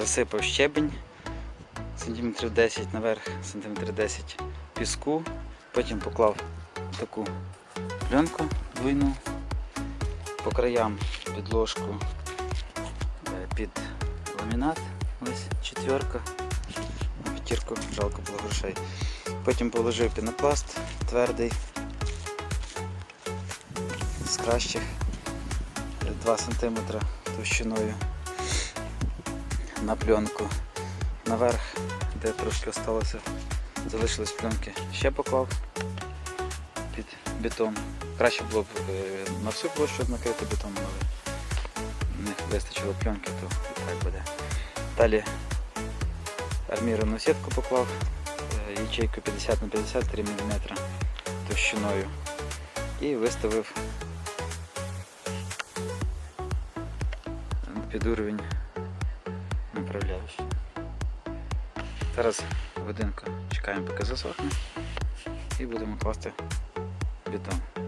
засипав щебень сантиметрів 10 наверх, сантиметрів 10 піску, потім поклав таку пленку двойну по краям підложку е, під ламінат, ось четверка, на жалко було грошей. Потім положив пінопласт твердий. З кращих. 2 см товщиною на пленку. Наверх, де трошки осталося, залишились пленки, ще поклав під бетон. Краще було б е, на всю площу накрити бетоном, але не вистачило пленки, то і так буде. Далі арміровану сітку поклав, е, ячейку 50 на 53 мм товщиною і виставив під уровень направляючий. Зараз годинку чекаємо, поки засохне і будемо класти бетон.